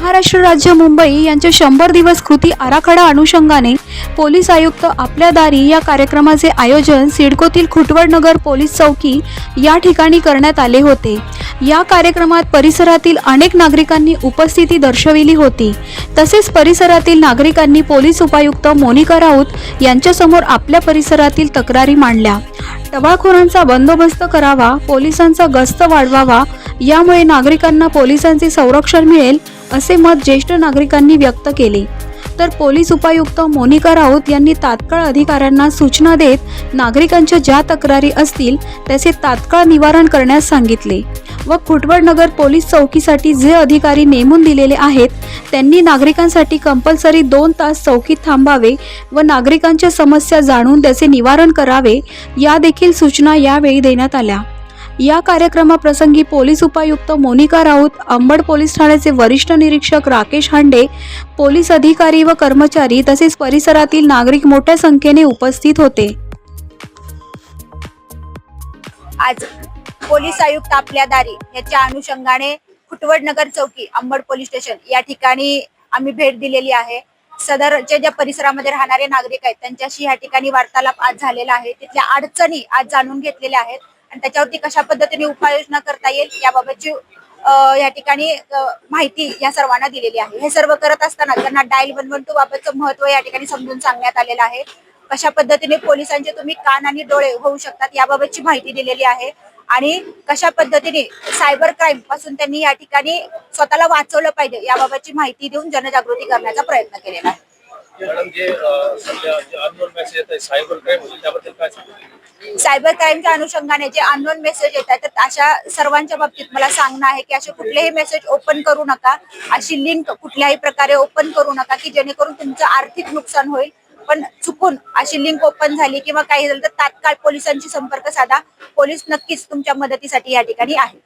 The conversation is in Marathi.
महाराष्ट्र राज्य मुंबई यांच्या शंभर दिवस कृती आराखडा अनुषंगाने पोलीस आयुक्त आपल्या दारी या कार्यक्रमाचे आयोजन सिडकोतील खुटवडनगर पोलीस चौकी या ठिकाणी करण्यात आले होते. या कार्यक्रमात परिसरातील अनेक नागरिकांनी उपस्थिती दर्शविली होती. तसेच परिसरातील नागरिकांनी पोलीस उपायुक्त मोनिका राऊत यांच्यासमोर आपल्या परिसरातील तक्रारी मांडल्या. टबाखोरांचा बंदोबस्त करावा पोलिसांचा गस्त वाढवावा यामुळे नागरिकांना पोलिसांचे संरक्षण मिळेल असे मत ज्येष्ठ नागरिकांनी व्यक्त केले. तर पोलीस उपायुक्त मोनिका राऊत यांनी तात्काळ अधिकाऱ्यांना सूचना देत नागरिकांच्या ज्या तक्रारी असतील त्याचे तात्काळ निवारण करण्यास सांगितले व खुटवडनगर पोलीस चौकीसाठी जे अधिकारी नेमून दिलेले आहेत त्यांनी नागरिकांसाठी कंपल्सरी दोन तास चौकीत थांबावे व नागरिकांच्या समस्या जाणून त्याचे निवारण करावे या देखील सूचना यावेळी देण्यात आल्या. या कार्यक्रमाप्रसंगी पोलीस उपायुक्त मोनिका राऊत अंबड पोलीस ठाण्याचे वरिष्ठ निरीक्षक राकेश हांडे पोलीस अधिकारी व कर्मचारी तसेच परिसरातील नागरिक मोठ्या संख्येने उपस्थित होते. आज पोलीस आयुक्त आपल्या दारी याच्या अनुषंगाने खुटवड नगर चौकी अंबड पोलीस स्टेशन या ठिकाणी आम्ही भेट दिलेली आहे. सदरच्या ज्या परिसरामध्ये राहणारे नागरिक आहेत त्यांच्याशी या ठिकाणी वार्तालाप आज झालेला आहे. तिथल्या अडचणी आज जाणून घेतलेल्या आहेत. आणि त्याच्यावरती कशा पद्धतीने उपाययोजना करता येईल याबाबतची या ठिकाणी माहिती या सर्वांना दिलेली आहे. हे सर्व करत असताना त्यांना डायल वन वन टू बाबतचं महत्त्व या ठिकाणी समजून सांगण्यात आलेलं आहे. कशा पद्धतीने पोलिसांचे तुम्ही कान आणि डोळे होऊ शकतात याबाबतची माहिती दिलेली आहे. आणि कशा पद्धतीने सायबर क्राईमपासून त्यांनी या ठिकाणी स्वतःला वाचवलं पाहिजे याबाबतची माहिती देऊन जनजागृती करण्याचा प्रयत्न केलेला आहे. मॅडम जे अ, सध्या जे अननोन मेसेज येत आहे सायबर क्राईम होते त्याबद्दल काय सायबर क्राईमच्या अनुषंगाने जे अननोन मेसेज येतात तर अशा सर्वांच्या बाबतीत मला सांगणं आहे की असे कुठलेही मेसेज ओपन करू नका. अशी लिंक कुठल्याही प्रकारे ओपन करू नका की जेणेकरून तुमचं आर्थिक नुकसान होईल. पण चुकून अशी लिंक ओपन झाली किंवा काही झालं तर तात्काळ पोलिसांशी संपर्क साधा. पोलीस नक्कीच तुमच्या मदतीसाठी या ठिकाणी आहे